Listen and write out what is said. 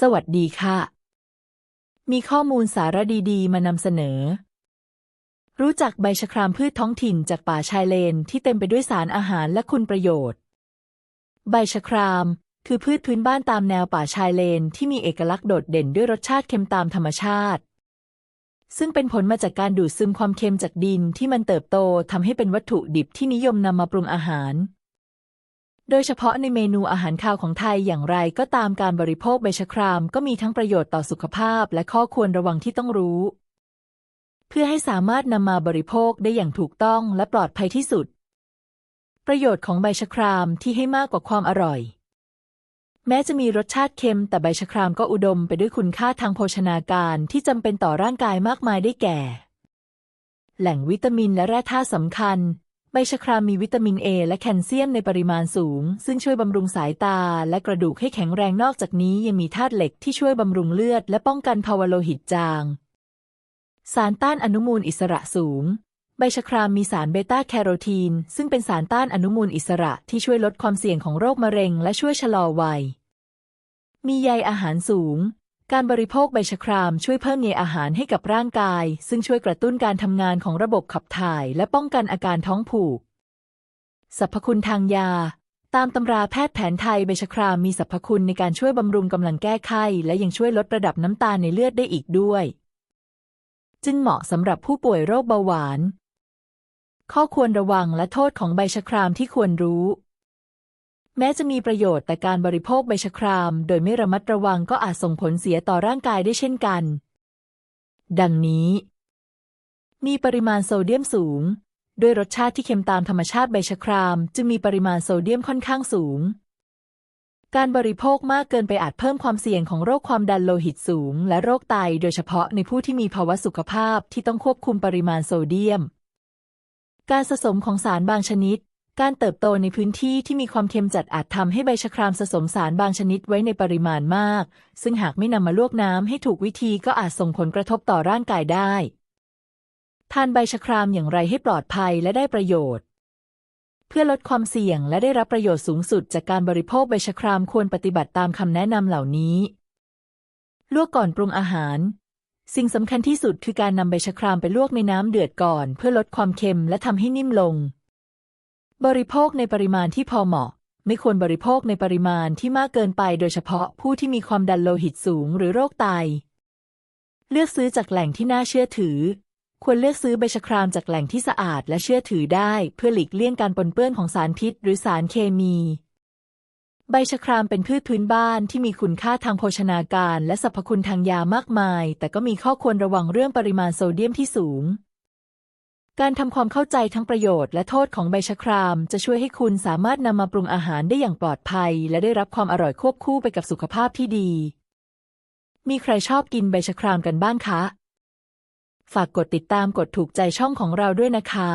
สวัสดีค่ะ มีข้อมูลสาระดีๆ มานำเสนอ รู้จักใบชะครามพืชท้องถิ่นจากป่าชายเลนที่เต็มไปด้วยสารอาหารและคุณประโยชน์ ใบชะครามคือพืชพื้นบ้านตามแนวป่าชายเลนที่มีเอกลักษณ์โดดเด่นด้วยรสชาติเค็มตามธรรมชาติ ซึ่งเป็นผลมาจากการดูดซึมความเค็มจากดินที่มันเติบโตทำให้เป็นวัตถุดิบที่นิยมนำมาปรุงอาหาร โดยเฉพาะในเมนูอาหารคาวของไทยอย่างไรก็ตามการบริโภคใบชะครามก็มีทั้งประโยชน์ต่อสุขภาพและข้อควรระวังที่ต้องรู้ เพื่อให้สามารถนำมาบริโภคได้อย่างถูกต้องและปลอดภัยที่สุด ประโยชน์ของใบชะครามที่ให้มากกว่าความอร่อย แม้จะมีรสชาติเค็ม แต่ใบชะครามก็อุดมไปด้วยคุณค่าทางโภชนาการที่จำเป็นต่อร่างกายมากมายได้แก่ แหล่งวิตามินและแร่ธาตุสำคัญ ใบชะครามมีวิตามินเอและแคลเซียมในปริมาณสูง ซึ่งช่วยบำรุงสายตาและกระดูกให้แข็งแรงนอกจากนี้ยังมีธาตุเหล็กที่ช่วยบำรุงเลือดและป้องกันภาวะโลหิตจาง สารต้านอนุมูลอิสระสูง ใบชะครามมีสารเบต้าแคโรทีน ซึ่งเป็นสารต้านอนุมูลอิสระที่ช่วยลดความเสี่ยงของโรคมะเร็ง และช่วยชะลอวัย มีใยอาหารสูง การบริโภคใบชะครามช่วยเพิ่มใยอาหารให้กับร่างกาย ซึ่งช่วยกระตุ้นการทำงานของระบบขับถ่าย และป้องกันอาการท้องผูก สรรพคุณทางยา ตามตำราแพทย์แผนไทยใบชะครามมีสรรพคุณในการช่วยบำรุงกำลังแก้ไข และยังช่วยลดระดับน้ำตาลในเลือดได้อีกด้วย จึงเหมาะสำหรับผู้ป่วยโรคเบาหวาน ข้อควรระวังและโทษของใบชะครามที่ควรรู้ แม้จะมีประโยชน์แต่การบริโภคใบชะคราม โดยไม่ระมัดระวังก็อาจส่งผลเสียต่อร่างกายได้เช่นกัน ดังนี้ มีปริมาณโซเดียมสูง ด้วยรสชาติที่เค็มตามธรรมชาติใบชะคราม จึงมีปริมาณโซเดียมค่อนข้างสูง การบริโภคมากเกินไปอาจเพิ่มความเสี่ยงของโรคความดันโลหิตสูง และโรคไตโดยเฉพาะในผู้ที่มีภาวะสุขภาพที่ต้องควบคุมปริมาณโซเดียม การสะสมของสารบางชนิด การเติบโตในพื้นที่ที่มีความเค็มจัดอาจทำให้ใบชะครามสะสมสารบางชนิดไว้ในปริมาณมาก ซึ่งหากไม่นำมาลวกน้ำให้ถูกวิธีก็อาจส่งผลกระทบต่อร่างกายได้ ทานใบชะครามอย่างไรให้ปลอดภัยและได้ประโยชน์ เพื่อลดความเสี่ยงและได้รับประโยชน์สูงสุดจากการบริโภคใบชะครามควรปฏิบัติตามคำแนะนำเหล่านี้ ลวกก่อนปรุงอาหาร สิ่งสำคัญที่สุดคือการนำใบชะครามไปลวกในน้ำเดือดก่อน เพื่อลดความเค็มและทำให้นิ่มลง บริโภคในปริมาณที่พอเหมาะ ไม่ควรบริโภคในปริมาณที่มากเกินไปโดยเฉพาะผู้ที่มีความดันโลหิตสูงหรือโรคไต เลือกซื้อจากแหล่งที่น่าเชื่อถือ ควรเลือกซื้อใบชะครามจากแหล่งที่สะอาดและเชื่อถือได้ เพื่อหลีกเลี่ยงการปนเปื้อนของสารพิษ หรือสารเคมี ใบชะครามเป็นพืชพื้นบ้านที่มีคุณค่าทางโภชนาการ และสรรพคุณทางยามากมาย แต่ก็มีข้อควรระวังเรื่องปริมาณโซเดียมที่สูง การทำความเข้าใจทั้งประโยชน์และโทษของใบชะครามจะช่วยให้คุณสามารถนำมาปรุงอาหารได้อย่างปลอดภัย และได้รับความอร่อยควบคู่ไปกับสุขภาพที่ดี มีใครชอบกินใบชะครามกันบ้างคะ ฝากกดติดตามกดถูกใจช่องของเราด้วยนะคะ